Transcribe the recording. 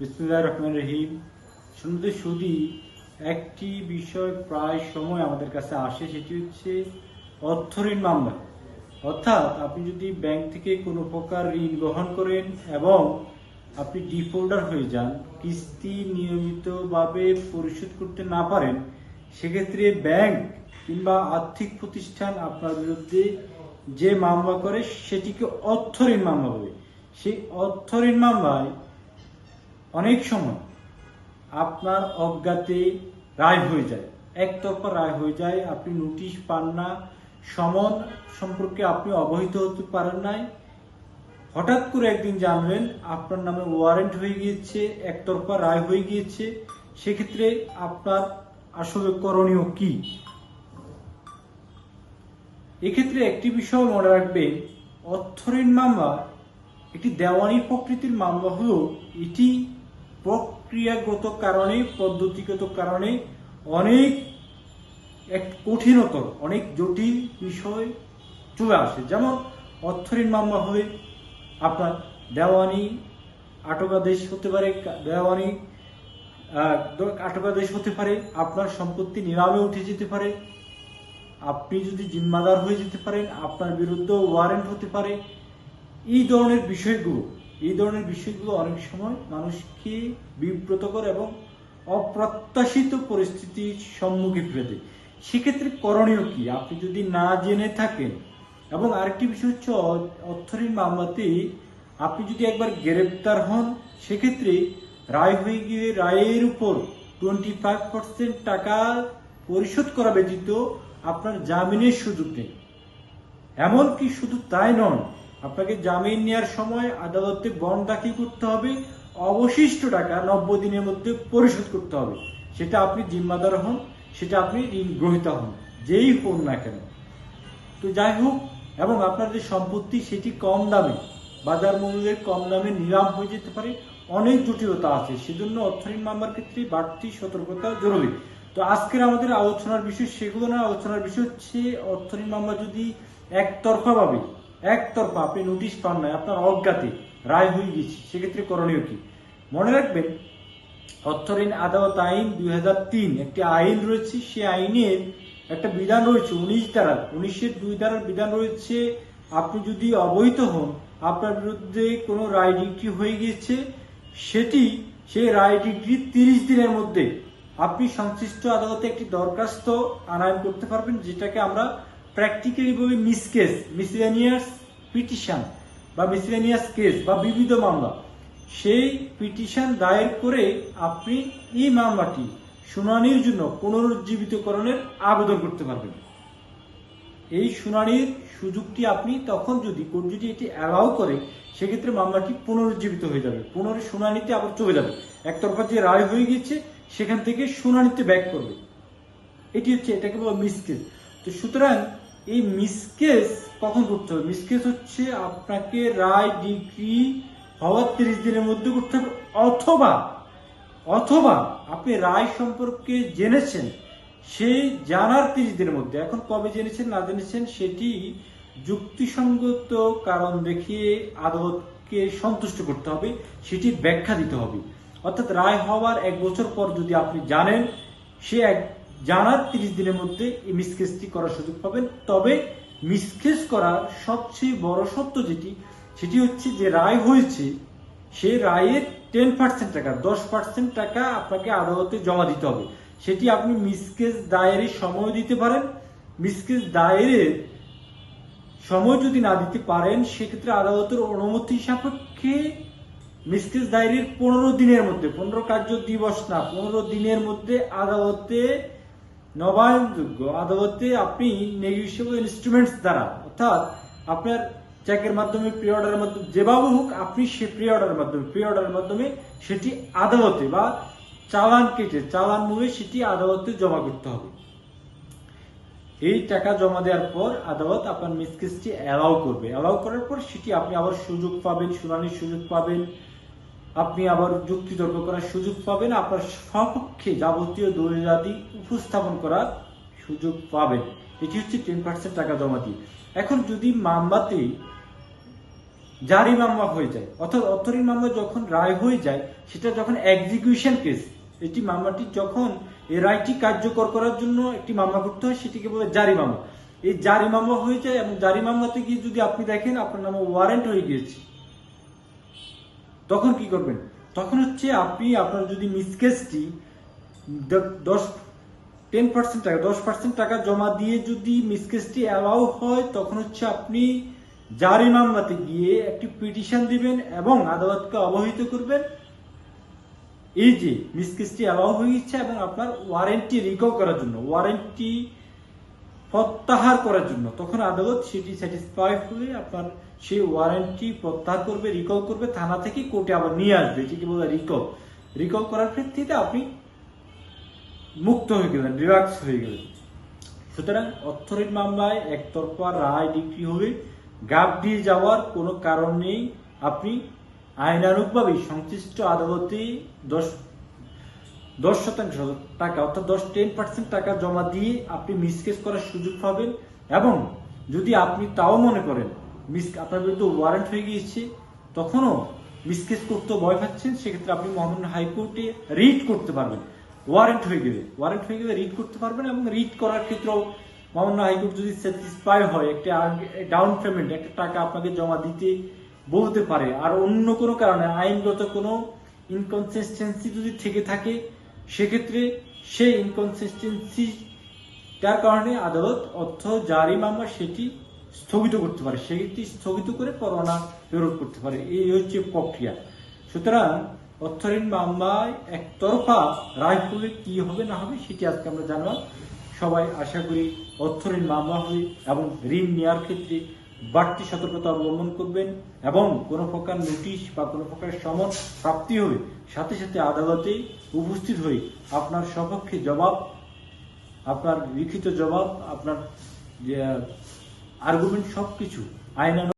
বিসমুল্লাহ রহমান রহিম। শুনতে শুধু একটি বিষয় প্রায় সময় আমাদের কাছে আসে, সেটি হচ্ছে অর্থ ঋণ মামলা। অর্থাৎ আপনি যদি ব্যাংক থেকে কোনো প্রকার ঋণ গ্রহণ করেন এবং আপনি ডিফল্টার হয়ে যান, কিস্তি নিয়মিতভাবে পরিশোধ করতে না পারেন, সেক্ষেত্রে ব্যাংক কিংবা আর্থিক প্রতিষ্ঠান আপনার বিরুদ্ধে যে মামলা করে, সেটিকে অর্থ ঋণ মামলা বলে। সেই অর্থ ঋণ মামলায় অনেক সময় আপনার অজ্ঞাতে রায় হয়ে যায়। একতরফা রায় হয়ে যায়, আপনি নোটিশ পান না, সমন সম্পর্কে আপনি অবহিত হতে পারেন নাই। হঠাৎ করে একদিন জানবেন, আপনার নামে ওয়ারেন্ট হয়ে গিয়েছে, একতরফা রায় হয়ে গিয়েছে। সেক্ষেত্রে আপনার আসলে করণীয় কি? এক্ষেত্রে একটি বিষয় মনে রাখবেন, অর্থঋণ মামলা একটি দেওয়ানি প্রকৃতির মামলা হলেও এটি প্রক্রিয়াগত কারণে পদ্ধতিগত কারণে অনেক এক কঠিনতর অনেক জটিল বিষয় চলে আসে। যেমন অর্থঋণ মামলা হলে আপনার দেওয়ানি, আটকাদেশ হতে পারে, দেওয়ানি আটকাদেশ হতে পারে, আপনার সম্পত্তি নিলামে উঠে যেতে পারে, আপনি যদি জিম্মাদার হয়ে যেতে পারেন, আপনার বিরুদ্ধে ওয়ারেন্ট হতে পারে, এই ধরনের বিষয়গুলো এই ধরনের বিষয়গুলো অনেক সময় মানুষকে বিব্রতকর এবং অপ্রত্যাশিত পরিস্থিতির সম্মুখে ফেলে দেয়। সেক্ষেত্রে করণীয় কি? আপনি যদি না জেনে থাকেন এবং আরেকটি বিষয় হচ্ছে অর্থঋণ মামলাতে আপনি যদি একবার গ্রেপ্তার হন, সেক্ষেত্রে রায় হয়ে গিয়ে রায়ের উপর টোয়েন্টি ফাইভ পার্সেন্ট টাকা পরিশোধ করা ব্যতীত আপনার জামিনের সুযোগ নেই। এমনকি শুধু তাই নয় আপনাকে জামিন নেওয়ার সময় আদালতে বন্ড দাখিল করতে হবে? অবশিষ্ট টাকা নব্বই দিনের মধ্যে পরিশোধ করতে হবে। সেটা আপনি জিম্মাদার হন, সেটা আপনি ঋণ গ্রহিতা হন, যেই হন না কেন। তো যাই হোক, এবং আপনার যে সম্পত্তি, সেটি কম দামে, বাজার মূল্যের কম দামে নিলাম হয়ে যেতে পারে। অনেক জটিলতা আছে, সেজন্য অর্থঋণ মামলার ক্ষেত্রে বাড়তি সতর্কতা জরুরি। তো আজকের আমাদের আলোচনার বিষয় সেগুলো না আলোচনার বিষয় হচ্ছে অর্থঋণ মামলা যদি একতরফা ভাবে একতরফা আপনি নোটিশ পান নাই, আপনার অজ্ঞাতে, রায় হয়ে গেছে। সেক্ষেত্রে করণীয় কি? মনে রাখবেন, অর্থঋণ, আদালত আইন দুই একটি আইন রয়েছে সে আইনের একটা বিধান রয়েছে, উনিশ ধারা, উনিশের দুই ধারার বিধান রয়েছে, আপনি যদি অবহিত হন, আপনার বিরুদ্ধে কোনো রায় ডিগ্রি হয়ে গিয়েছে, সেটি, সেই রায় ডিগ্রি তিরিশ দিনের মধ্যে আপনি সংশ্লিষ্ট আদালতে একটি দরখাস্ত আনায়ন করতে পারবেন, যেটাকে আমরা প্র্যাকটিক্যালি বলি মিসকেস মিসলেনিয়াস পিটিশন বা মিসলেনিয়াস কেস বা বিবিধ মামলা। সেই পিটিশন দায়ের করে আপনি এই মামলাটি শুনানির জন্য পুনরুজ্জীবিতকরণের আবেদন করতে পারবেন। এই শুনানির সুযোগটি আপনি তখন যদি কোর্ট যদি এটি অ্যালাউ করে, সেক্ষেত্রে মামলাটি পুনরুজ্জীবিত হয়ে যাবে। পুনর শুনানিতে আবার চলে যাবে। একতরফা যে রায় হয়ে গিয়েছে, সেখান থেকে শুনানিতে ব্যাক করবে। এটি হচ্ছে এটাকে বলা মিসকেস তো সুতরাং এই মিসকেস কখন করতে হবে? মিসকেস হচ্ছে আপনাকে রায় ডিগ্রি হওয়ার তিরিশ দিনের মধ্যে করতে হবে। অথবা অথবা আপনি রায় সম্পর্কে জেনেছেন সেই জানার তিরিশ দিনের মধ্যে। এখন কবে জেনেছেন, না জেনেছেন, সেটি যুক্তিসঙ্গত কারণ দেখিয়ে আদালতকে সন্তুষ্ট করতে হবে, সেটি ব্যাখ্যা দিতে হবে। অর্থাৎ রায় হওয়ার এক বছর পর যদি আপনি জানেন, সে এক জানার তিরিশ দিনের মধ্যে এই মিসকেসটি করার সুযোগ পাবেন। তবে মিসকেস করার সবচেয়ে বড় সত্য যেটি, সেটি হচ্ছে যে রায় হয়েছে সেই রায়ের টেন পার্সেন্ট টাকা, দশ পার্সেন্ট টাকা আপনাকে আদালতে জমা দিতে হবে। সেটি আপনি মিসকেস দায়েরের সময় দিতে পারেন। মিসকেস দায়েরের সময় যদি না দিতে পারেন, সেক্ষেত্রে আদালতের অনুমতি সাপেক্ষে মিসকেস দায়েরের পনেরো দিনের মধ্যে, পনেরো কার্য দিবস না, পনেরো দিনের মধ্যে আদালতে নবায়নযোগ্য আদালতে আপনি নেগোসিয়েবল ইনস্ট্রুমেন্টস দ্বারা, অর্থাৎ আপনার চেকের মাধ্যমে প্রি অর্ডারের মাধ্যমে, যেভাবে হোক আপনি সে প্রি অর্ডারের মাধ্যমে প্রি অর্ডারের মাধ্যমে সেটি আদালতে বা চালান কেটে, চালান মূলে সেটি আদালতে জমা করতে হবে। এই টাকা জমা দেওয়ার পর আদালত আপনার মিসকেসটি অ্যালাউ করবে। অ্যালাউ করার পর সেটি আপনি আবার সুযোগ পাবেন, শুনানির সুযোগ পাবেন। আপনি আবার যুক্তি তর্ক করার সুযোগ পাবেন, আপনার সপক্ষে যাবতীয় দলিলাদি উপস্থাপন করার সুযোগ পাবেন। এটি হচ্ছে টেন পার্সেন্ট টাকা জমা দিয়ে এখন যদি মামলাতে জারি মামলা হয়ে যায় অর্থাৎ অর্থঋণ মামলা যখন রায় হয়ে যায়, সেটা যখন এক্সিকিউশন কেস এটি মামলাটি যখন এই রায়টি কার্যকর করার জন্য একটি মামলা করতে হয়, সেটিকে বলে জারি মামলা। এই জারি মামলা হয়ে যায় এবং জারি মামলাতে গিয়ে যদি আপনি দেখেন, আপনার নামে ওয়ারেন্ট হয়ে গিয়েছে। তখন কি করবেন? তখন হচ্ছে আপনি, আপনার যদি মিসকেসটি দশ টেন পার্সেন্ট টাকা, দশ পার্সেন্ট টাকা জমা দিয়ে যদি মিসকেসটি অ্যালাউ হয়, তখন হচ্ছে আপনি জারি মামলাতে গিয়ে একটি পিটিশন দিবেন এবং আদালতকে অবহিত করবেন। এই যে মিসকেসটি অ্যালাউ হয়ে গেছে এবং আপনার ওয়ারেন্টি রিকভ করার জন্য ওয়ারেন্টি প্রত্যাহার করার জন্য। তখন আদালত সেটি স্যাটিসফাই হলে আপনার সেই ওয়ারেন্টি প্রত্যাহার করবে রিকল করবে, থানা থেকে কোর্টে আবার নিয়ে আসবে। এটিকে বলে রিকল রিকল করার ক্ষেত্রে আপনি মুক্ত হয়ে গেলেন রিল্যাক্স হয়ে গেলেন। সুতরাং অর্থঋণ মামলায় একতরফা রায় ডিগ্রি হলে গাপ দিয়ে যাওয়ার কোনো কারণ নেই। আপনি আইনানুগভাবে সংশ্লিষ্ট আদালতে দশ দশ শতাংশ টাকা, অর্থাৎ দশ টেন পার্সেন্ট টাকা জমা দিয়ে আপনি মিসকেস করার সুযোগ পাবেন এবং যদি আপনি তাও মনে করেন মিস আপনার বিরুদ্ধে ওয়ারেন্ট হয়ে গিয়েছে, তখনও মিসকেস করতে ভয় পাচ্ছেন, সেক্ষেত্রে আপনি মহামান্য হাইকোর্টে রিট করতে পারবেন। ওয়ারেন্ট হয়ে গেলে ওয়ারেন্ট হয়ে গেলে রিট করতে পারবেন এবং রিট করার ক্ষেত্রেও মহামান্য হাইকোর্ট যদি স্যাটিসফাই হয়, একটা ডাউন পেমেন্ট একটা টাকা আপনাকে জমা দিতে বলতে পারে। আর অন্য কোনো কারণে আইনগত কোনো ইনকনসিস্টেন্সি যদি থেকে থাকে সেক্ষেত্রে সেই ইনকনসিস্টেন্সি তার কারণে আদালত অর্থ জারি মামলা সেটি স্থগিত করতে পারে। সেটি স্থগিত করে পরোয়ানা প্রেরণ করতে পারে। এই হচ্ছে প্রক্রিয়া। সুতরাং অর্থঋণ মামলায় একতরফা রায় হলে কি হবে না হবে সেটি আজকে আমরা জানলাম। সবাই আশা করি অর্থঋণ মামলা হবে এবং ঋণ নেওয়ার ক্ষেত্রে বাড়তি সতর্কতা অবলম্বন করবেন এবং কোনো প্রকার নোটিশ বা কোনো প্রকার সমন প্রাপ্তি হয়ে সাথে সাথে আদালতে উপস্থিত হয়ে আপনার সপক্ষে জবাব, আপনার লিখিত জবাব, আপনার আর্গুমেন্ট সবকিছু আইনানুগ